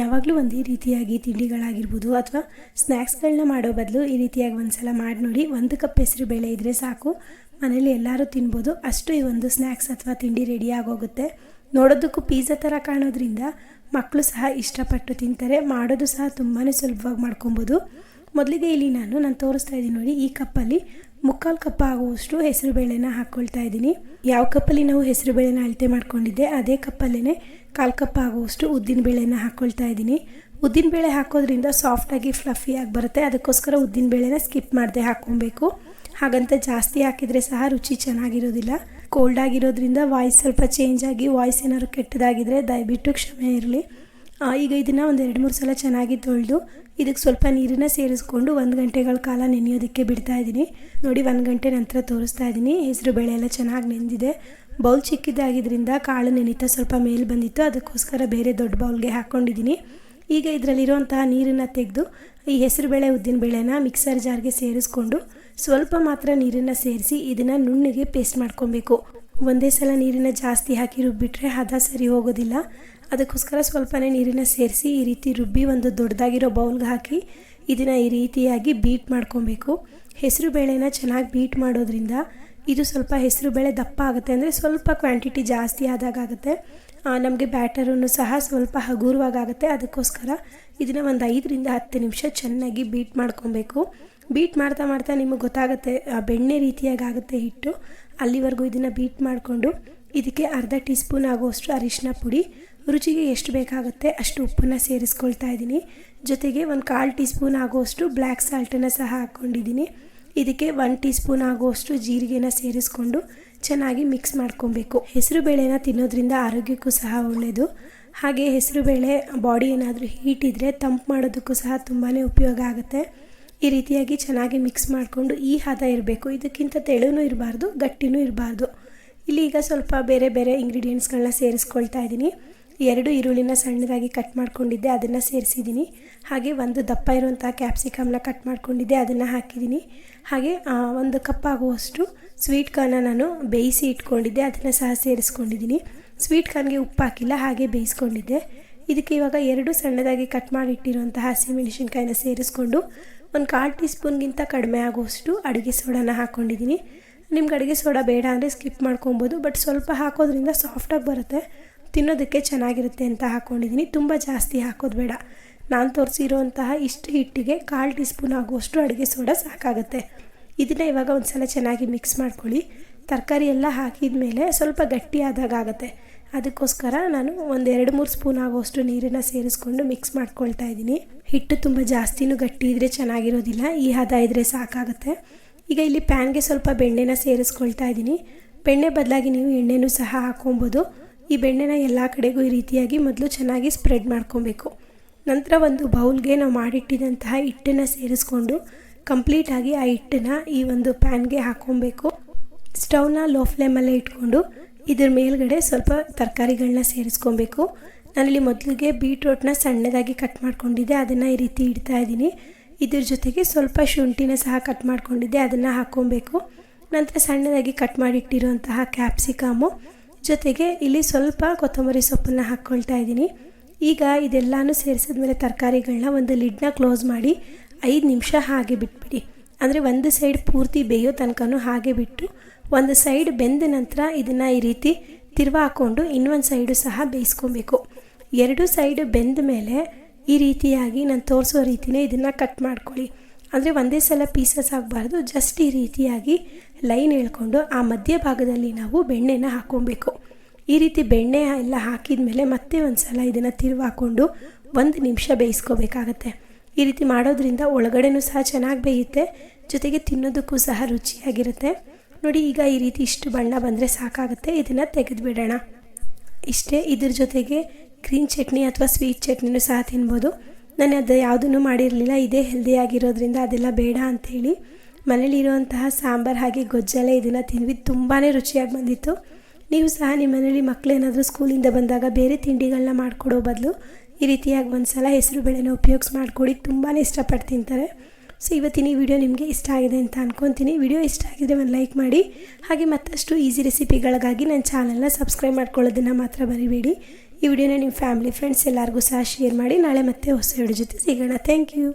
ಯಾವಾಗಲೂ ಒಂದೇ ರೀತಿಯಾಗಿ ತಿಂಡಿಗಳಾಗಿರ್ಬೋದು ಅಥವಾ ಸ್ನ್ಯಾಕ್ಸ್ಗಳನ್ನ ಮಾಡೋ ಬದಲು ಈ ರೀತಿಯಾಗಿ ಒಂದು ಸಲ ಮಾಡಿ ನೋಡಿ. ಒಂದು ಕಪ್ ಹೆಸರು ಬೇಳೆ ಇದ್ದರೆ ಸಾಕು. ಮನೇಲಿ ಎಲ್ಲರೂ ತಿನ್ಬೋದು. ಅಷ್ಟು ಈ ಒಂದು ಸ್ನ್ಯಾಕ್ಸ್ ಅಥವಾ ತಿಂಡಿ ರೆಡಿಯಾಗೋಗುತ್ತೆ ನೋಡೋದಕ್ಕೂ ಪಿಜ್ಜಾ ಥರ ಕಾಣೋದ್ರಿಂದ ಮಕ್ಕಳು ಸಹ ಇಷ್ಟಪಟ್ಟು ತಿಂತಾರೆ. ಮಾಡೋದು ಸಹ ತುಂಬಾ ಸುಲಭವಾಗಿ ಮಾಡ್ಕೊಬೋದು. ಮೊದಲಿಗೆ ಇಲ್ಲಿ ನಾನು ನಾನು ತೋರಿಸ್ತಾ ಇದ್ದೀನಿ ನೋಡಿ. ಈ ಕಪ್ಪಲ್ಲಿ ಮುಕ್ಕಾಲು ಕಪ್ ಆಗುವಷ್ಟು ಹೆಸರು ಬೇಳೆನ ಹಾಕ್ಕೊಳ್ತಾ ಇದ್ದೀನಿ. ಯಾವ ಕಪ್ಪಲ್ಲಿ ನಾವು ಹೆಸರು ಬೇಳೆನ ಅಳತೆ ಮಾಡ್ಕೊಂಡಿದ್ದೆ, ಅದೇ ಕಪ್ಪಲ್ಲೇ ಕಾಲು ಕಪ್ ಆಗುವಷ್ಟು ಉದ್ದಿನ ಬೇಳೆನ ಹಾಕ್ಕೊಳ್ತಾ ಇದ್ದೀನಿ. ಉದ್ದಿನ ಬೇಳೆ ಹಾಕೋದ್ರಿಂದ ಸಾಫ್ಟಾಗಿ ಫ್ಲಫಿಯಾಗಿ ಬರುತ್ತೆ. ಅದಕ್ಕೋಸ್ಕರ ಉದ್ದಿನ ಬೇಳೆನ ಸ್ಕಿಪ್ ಮಾಡದೆ ಹಾಕ್ಕೊಬೇಕು ಹಾಗಂತ ಜಾಸ್ತಿ ಹಾಕಿದರೆ ಸಹ ರುಚಿ ಚೆನ್ನಾಗಿರೋದಿಲ್ಲ. ಕೋಲ್ಡ್ ಆಗಿರೋದ್ರಿಂದ ವಾಯ್ಸ್ ಸ್ವಲ್ಪ ಚೇಂಜ್ ಆಗಿ ವಾಯ್ಸ್ ಏನಾದ್ರು ಕೆಟ್ಟದಾಗಿದ್ದರೆ ದಯವಿಟ್ಟು ಕ್ಷಮೆ ಇರಲಿ. ಈಗ ಇದನ್ನು ಒಂದು ಎರಡು ಮೂರು ಸಲ ಚೆನ್ನಾಗಿ ತೊಳೆದು ಇದಕ್ಕೆ ಸ್ವಲ್ಪ ನೀರನ್ನ ಸೇರಿಸ್ಕೊಂಡು ಒಂದು ಗಂಟೆಗಳ ಕಾಲ ನೆನೆಯೋದಕ್ಕೆ ಬಿಡ್ತಾ ಇದ್ದೀನಿ. ನೋಡಿ ಒಂದು ಗಂಟೆ ನಂತರ ತೋರಿಸ್ತಾ ಇದ್ದೀನಿ. ಹೆಸರು ಬೇಳೆ ಎಲ್ಲ ಚೆನ್ನಾಗಿ ನೆಂದಿದೆ. ಬೌಲ್ ಚಿಕ್ಕಿದ್ದಾಗಿದ್ದರಿಂದ ಕಾಳು ನೆನೀತಾ ಸ್ವಲ್ಪ ಮೇಲೆ ಬಂದಿತ್ತು. ಅದಕ್ಕೋಸ್ಕರ ಬೇರೆ ದೊಡ್ಡ ಬೌಲ್ಗೆ ಹಾಕ್ಕೊಂಡಿದ್ದೀನಿ ಈಗ ಇದರಲ್ಲಿರುವಂತಹ ನೀರನ್ನು ತೆಗೆದು, ಈ ಹೆಸರುಬೇಳೆ ಉದ್ದಿನಬೇಳೆನ ಮಿಕ್ಸರ್ ಜಾರ್ಗೆ ಸೇರಿಸ್ಕೊಂಡು ಸ್ವಲ್ಪ ಮಾತ್ರ ನೀರನ್ನು ಸೇರಿಸಿ ಇದನ್ನು ನುಣ್ಣಗೆ ಪೇಸ್ಟ್ ಮಾಡ್ಕೊಬೇಕು. ಒಂದೇ ಸಲ ನೀರನ್ನು ಜಾಸ್ತಿ ಹಾಕಿ ರುಬ್ಬಿಟ್ರೆ ಹದ ಸರಿ ಹೋಗೋದಿಲ್ಲ. ಅದಕ್ಕೋಸ್ಕರ ಸ್ವಲ್ಪನೇ ನೀರನ್ನು ಸೇರಿಸಿ ಈ ರೀತಿ ರುಬ್ಬಿ ಒಂದು ದೊಡ್ಡದಾಗಿರೋ ಬೌಲ್ಗೆ ಹಾಕಿ ಇದನ್ನು ಈ ರೀತಿಯಾಗಿ ಬೀಟ್ ಮಾಡ್ಕೊಬೇಕು. ಹೆಸರು ಬೇಳೆನ ಚೆನ್ನಾಗಿ ಬೀಟ್ ಮಾಡೋದ್ರಿಂದ ಇದು ಸ್ವಲ್ಪ ಹೆಸರು ಬೇಳೆ ದಪ್ಪ ಆಗುತ್ತೆ ಅಂದರೆ ಸ್ವಲ್ಪ ಕ್ವಾಂಟಿಟಿ ಜಾಸ್ತಿ ಆದಾಗ ಆಗುತ್ತೆ. ನಮಗೆ ಬ್ಯಾಟರನ್ನು ಸಹ ಸ್ವಲ್ಪ ಹಗುರವಾಗುತ್ತೆ ಅದಕ್ಕೋಸ್ಕರ ಇದನ್ನು ಒಂದು ಐದರಿಂದ ಹತ್ತು ನಿಮಿಷ ಚೆನ್ನಾಗಿ ಬೀಟ್ ಮಾಡ್ಕೊಬೇಕು. ಬೀಟ್ ಮಾಡ್ತಾ ಮಾಡ್ತಾ ನಿಮಗೆ ಗೊತ್ತಾಗುತ್ತೆ ಬೆಣ್ಣೆ ರೀತಿಯಾಗಿ ಆಗುತ್ತೆ ಹಿಟ್ಟು. ಅಲ್ಲಿವರೆಗೂ ಇದನ್ನು ಬೀಟ್ ಮಾಡಿಕೊಂಡು ಇದಕ್ಕೆ ಅರ್ಧ ಟೀ ಸ್ಪೂನ್ ಆಗುವಷ್ಟು ಅರಿಶಿನ ಪುಡಿ. ರುಚಿಗೆ ಎಷ್ಟು ಬೇಕಾಗುತ್ತೆ ಅಷ್ಟು ಉಪ್ಪನ್ನು ಸೇರಿಸ್ಕೊಳ್ತಾ ಇದ್ದೀನಿ. ಜೊತೆಗೆ ಒಂದು ಕಾಲು ಟೀ ಸ್ಪೂನ್ ಆಗುವಷ್ಟು ಬ್ಲ್ಯಾಕ್ ಸಾಲ್ಟನ್ನು ಸಹ ಹಾಕ್ಕೊಂಡಿದ್ದೀನಿ. ಇದಕ್ಕೆ ಒನ್ ಟೀ ಸ್ಪೂನ್ ಆಗುವಷ್ಟು ಜೀರಿಗೆನ ಸೇರಿಸ್ಕೊಂಡು ಚೆನ್ನಾಗಿ ಮಿಕ್ಸ್ ಮಾಡ್ಕೊಬೇಕು. ಹೆಸರು ಬೇಳೆನ ತಿನ್ನೋದ್ರಿಂದ ಆರೋಗ್ಯಕ್ಕೂ ಸಹ ಒಳ್ಳೆಯದು ಹಾಗೆ ಹೆಸರು ಬೇಳೆ ಬಾಡಿ ಏನಾದರೂ ಹೀಟ್ ಇದ್ದರೆ ತಂಪು ಮಾಡೋದಕ್ಕೂ ಸಹ ತುಂಬಾ ಉಪಯೋಗ ಆಗುತ್ತೆ. ಈ ರೀತಿಯಾಗಿ ಚೆನ್ನಾಗಿ ಮಿಕ್ಸ್ ಮಾಡಿಕೊಂಡು ಈ ಹದ ಇರಬೇಕು. ಇದಕ್ಕಿಂತ ತೆಳುನೂ ಇರಬಾರ್ದು, ಗಟ್ಟಿನೂ ಇರಬಾರ್ದು. ಇಲ್ಲಿ ಈಗ ಸ್ವಲ್ಪ ಬೇರೆ ಬೇರೆ ಇಂಗ್ರೀಡಿಯೆಂಟ್ಸ್ಗಳನ್ನ ಸೇರಿಸ್ಕೊಳ್ತಾ ಇದ್ದೀನಿ. ಎರಡು ಈರುಳ್ಳಿನ ಸಣ್ಣದಾಗಿ ಕಟ್ ಮಾಡ್ಕೊಂಡಿದ್ದೆ, ಅದನ್ನು ಸೇರಿಸಿದ್ದೀನಿ. ಹಾಗೆ ಒಂದು ದಪ್ಪ ಇರುವಂಥ ಕ್ಯಾಪ್ಸಿಕಮ್ನ ಕಟ್ ಮಾಡ್ಕೊಂಡಿದ್ದೆ, ಅದನ್ನು ಹಾಕಿದ್ದೀನಿ. ಹಾಗೆ ಒಂದು ಕಪ್ ಆಗುವಷ್ಟು ಸ್ವೀಟ್ ಕಾರ್ನ ನಾನು ಬೇಯಿಸಿ ಇಟ್ಕೊಂಡಿದ್ದೆ, ಅದನ್ನು ಸಹ ಸೇರಿಸ್ಕೊಂಡಿದ್ದೀನಿ. ಸ್ವೀಟ್ ಕಾರ್ನ್ಗೆ ಉಪ್ಪು ಹಾಕಿಲ್ಲ, ಹಾಗೆ ಬೇಯಿಸ್ಕೊಂಡಿದ್ದೆ. ಇದಕ್ಕೆ ಇವಾಗ ಎರಡು ಸಣ್ಣದಾಗಿ ಕಟ್ ಮಾಡಿಟ್ಟಿರುವಂತಹ ಹಸಿ ಹಸಿಮೆಣಸಿನ್ಕಾಯಿನ ಸೇರಿಸ್ಕೊಂಡು ಒಂದು ಕಾಲು ಟೀ ಸ್ಪೂನ್ಗಿಂತ ಕಡಿಮೆ ಆಗುವಷ್ಟು ಅಡುಗೆ ಸೋಡಾನ ಹಾಕ್ಕೊಂಡಿದ್ದೀನಿ ನಿಮ್ಗೆ ಅಡುಗೆ ಸೋಡಾ ಬೇಡ ಅಂದರೆ ಸ್ಕಿಪ್ ಮಾಡ್ಕೊಬೋದು ಬಟ್ ಸ್ವಲ್ಪ ಹಾಕೋದ್ರಿಂದ ಸಾಫ್ಟಾಗಿ ಬರುತ್ತೆ. ತಿನ್ನೋದಕ್ಕೆ ಚೆನ್ನಾಗಿರುತ್ತೆ ಅಂತ ಹಾಕ್ಕೊಂಡಿದ್ದೀನಿ ತುಂಬ ಜಾಸ್ತಿ ಹಾಕೋದು ಬೇಡ. ನಾನು ತೋರಿಸಿರೋಂತಹ ಇಷ್ಟು ಹಿಟ್ಟಿಗೆ ಕಾಲು ಟೀ ಸ್ಪೂನ್ ಆಗುವಷ್ಟು ಅಡುಗೆ ಸೋಡಾ ಸಾಕಾಗುತ್ತೆ. ಇದನ್ನು ಇವಾಗ ಒಂದು ಸಲ ಚೆನ್ನಾಗಿ ಮಿಕ್ಸ್ ಮಾಡ್ಕೊಳ್ಳಿ. ತರಕಾರಿ ಎಲ್ಲ ಹಾಕಿದ ಮೇಲೆ ಸ್ವಲ್ಪ ಗಟ್ಟಿ ಆದಾಗ ಆಗುತ್ತೆ. ಅದಕ್ಕೋಸ್ಕರ ನಾನು ಒಂದು ಎರಡು ಮೂರು ಸ್ಪೂನ್ ಆಗುವಷ್ಟು ನೀರನ್ನು ಸೇರಿಸ್ಕೊಂಡು ಮಿಕ್ಸ್ ಮಾಡ್ಕೊಳ್ತಾ ಇದ್ದೀನಿ. ಹಿಟ್ಟು ತುಂಬ ಜಾಸ್ತಿನೂ ಗಟ್ಟಿ ಇದ್ದರೆ ಚೆನ್ನಾಗಿರೋದಿಲ್ಲ. ಈ ಹದ ಇದ್ದರೆ ಸಾಕಾಗುತ್ತೆ. ಈಗ ಇಲ್ಲಿ ಪ್ಯಾನ್ಗೆ ಸ್ವಲ್ಪ ಬೆಣ್ಣೆನ ಸೇರಿಸ್ಕೊಳ್ತಾ ಇದ್ದೀನಿ. ಬೆಣ್ಣೆ ಬದಲಾಗಿ ನೀವು ಎಣ್ಣೆನೂ ಸಹ ಹಾಕೊಬೋದು. ಈ ಬೆಣ್ಣೆನ ಎಲ್ಲ ಕಡೆಗೂ ಈ ರೀತಿಯಾಗಿ ಮೊದಲು ಚೆನ್ನಾಗಿ ಸ್ಪ್ರೆಡ್ ಮಾಡ್ಕೊಬೇಕು. ನಂತರ ಒಂದು ಬೌಲ್ಗೆ ನಾವು ಮಾಡಿಟ್ಟಿದಂತಹ ಹಿಟ್ಟನ್ನು ಸೇರಿಸ್ಕೊಂಡು ಕಂಪ್ಲೀಟಾಗಿ ಆ ಹಿಟ್ಟನ್ನ ಈ ಒಂದು ಪ್ಯಾನ್ಗೆ ಹಾಕ್ಕೊಬೇಕು ಸ್ಟವ್ನ ಲೋ ಫ್ಲೇಮಲ್ಲೇ ಇಟ್ಕೊಂಡು ಇದ್ರ ಮೇಲ್ಗಡೆ ಸ್ವಲ್ಪ ತರಕಾರಿಗಳನ್ನ ಸೇರಿಸ್ಕೊಬೇಕು. ನಾನಿಲ್ಲಿ ಮೊದಲಿಗೆ ಬೀಟ್ರೋಟ್ನ ಸಣ್ಣದಾಗಿ ಕಟ್ ಮಾಡ್ಕೊಂಡಿದ್ದೆ, ಅದನ್ನು ಈ ರೀತಿ ಇಡ್ತಾ ಇದ್ದೀನಿ. ಇದ್ರ ಜೊತೆಗೆ ಸ್ವಲ್ಪ ಶುಂಠಿನ ಸಹ ಕಟ್ ಮಾಡ್ಕೊಂಡಿದ್ದೆ, ಅದನ್ನು ಹಾಕ್ಕೊಬೇಕು ನಂತರ ಸಣ್ಣದಾಗಿ ಕಟ್ ಮಾಡಿಟ್ಟಿರುವಂತಹ ಕ್ಯಾಪ್ಸಿಕಮು ಜೊತೆಗೆ ಇಲ್ಲಿ ಸ್ವಲ್ಪ ಕೊತ್ತಂಬರಿ ಸೊಪ್ಪನ್ನು ಹಾಕ್ಕೊಳ್ತಾ ಇದ್ದೀನಿ. ಈಗ ಇದೆಲ್ಲನೂ ಸೇರಿಸಿದ್ಮೇಲೆ ತರಕಾರಿಗಳನ್ನ ಒಂದು ಲಿಡ್ನ ಕ್ಲೋಸ್ ಮಾಡಿ ಐದು ನಿಮಿಷ ಹಾಗೆ ಬಿಟ್ಬಿಡಿ. ಅಂದರೆ ಒಂದು ಸೈಡ್ ಪೂರ್ತಿ ಬೇಯೋ ತನಕನೂ ಹಾಗೆ ಬಿಟ್ಟು ಒಂದು ಸೈಡ್ ಬೆಂದ ನಂತರ ಇದನ್ನು ಈ ರೀತಿ ತಿರ್ವ ಹಾಕ್ಕೊಂಡು ಇನ್ನೊಂದು ಸೈಡು ಸಹ ಬೇಯಿಸ್ಕೊಬೇಕು. ಎರಡು ಸೈಡ್ ಬೆಂದ ಮೇಲೆ ಈ ರೀತಿಯಾಗಿ ನಾನು ತೋರಿಸೋ ರೀತಿಯೇ ಇದನ್ನು ಕಟ್ ಮಾಡ್ಕೊಳ್ಳಿ. ಅಂದರೆ ಒಂದೇ ಸಲ ಪೀಸಸ್ ಆಗಬಾರ್ದು ಜಸ್ಟ್ ಈ ರೀತಿಯಾಗಿ ಲೈನ್ ಹೇಳ್ಕೊಂಡು ಆ ಮಧ್ಯಭಾಗದಲ್ಲಿ ನಾವು ಬೆಣ್ಣೆನ ಹಾಕ್ಕೊಬೇಕು. ಈ ರೀತಿ ಬೆಣ್ಣೆ ಎಲ್ಲ ಹಾಕಿದ ಮೇಲೆ ಮತ್ತೆ ಒಂದು ಸಲ ಇದನ್ನು ತಿರುವು ಹಾಕ್ಕೊಂಡು ಒಂದು ನಿಮಿಷ ಬೇಯಿಸ್ಕೋಬೇಕಾಗತ್ತೆ. ಈ ರೀತಿ ಮಾಡೋದ್ರಿಂದ ಒಳಗಡೆನೂ ಸಹ ಚೆನ್ನಾಗಿ ಬೇಯುತ್ತೆ, ಜೊತೆಗೆ ತಿನ್ನೋದಕ್ಕೂ ಸಹ ರುಚಿಯಾಗಿರುತ್ತೆ. ನೋಡಿ, ಈಗ ಈ ರೀತಿ ಇಷ್ಟು ಬಣ್ಣ ಬಂದರೆ ಸಾಕಾಗುತ್ತೆ, ಇದನ್ನು ತೆಗೆದುಬಿಡೋಣ. ಇಷ್ಟೇ ಇದ್ರ ಜೊತೆಗೆ ಗ್ರೀನ್ ಚಟ್ನಿ ಅಥವಾ ಸ್ವೀಟ್ ಚಟ್ನಿನೂ ಸಹ ತಿನ್ಬೋದು. ನಾನು ಅದು ಯಾವುದನ್ನು ಮಾಡಿರಲಿಲ್ಲ, ಇದೇ ಹೆಲ್ದಿಯಾಗಿರೋದ್ರಿಂದ ಅದೆಲ್ಲ ಬೇಡ ಅಂಥೇಳಿ ಮನೇಲಿರುವಂತಹ ಸಾಂಬಾರು ಹಾಗೆ ಗೊಜ್ಜಲೆ ಇದನ್ನು ತಿಂದ್ವಿ. ತುಂಬಾ ರುಚಿಯಾಗಿ ಬಂದಿತ್ತು. ನೀವು ಸಹ ನಿಮ್ಮ ಮನೇಲಿ ಮಕ್ಕಳೇನಾದರೂ ಸ್ಕೂಲಿಂದ ಬಂದಾಗ ಬೇರೆ ತಿಂಡಿಗಳನ್ನ ಮಾಡಿಕೊಡೋ ಬದಲು ಈ ರೀತಿಯಾಗಿ ಒಂದು ಸಲ ಹೆಸರು ಬೇಳೆನ ಉಪಯೋಗಿಸಿ ಮಾಡಿಕೊಡಿ. ತುಂಬಾ ಇಷ್ಟಪಟ್ಟು ತಿಂತಾರೆ. ಸೊ, ಇವತ್ತಿನ ಈ ವಿಡಿಯೋ ನಿಮಗೆ ಇಷ್ಟ ಆಗಿದೆ ಅಂತ ಅಂದ್ಕೊತೀನಿ ವಿಡಿಯೋ ಇಷ್ಟ ಆಗಿದ್ರೆ ಒಂದು ಲೈಕ್ ಮಾಡಿ. ಹಾಗೆ ಮತ್ತಷ್ಟು ಈಸಿ ರೆಸಿಪಿಗಳಿಗಾಗಿ ನನ್ನ ಚಾನಲ್ನ ಸಬ್ಸ್ಕ್ರೈಬ್ ಮಾಡ್ಕೊಳ್ಳೋದನ್ನು ಮಾತ್ರ ಬರಿಬೇಡಿ ಈ ವಿಡಿಯೋನ ನಿಮ್ಮ ಫ್ಯಾಮಿಲಿ, ಫ್ರೆಂಡ್ಸ್ ಎಲ್ಲರಿಗೂ ಸಹ ಶೇರ್ ಮಾಡಿ. ನಾಳೆ ಮತ್ತೆ ಹೊಸ ವಿಡಿಯೋ ಜೊತೆ ಸಿಗೋಣ. Thank you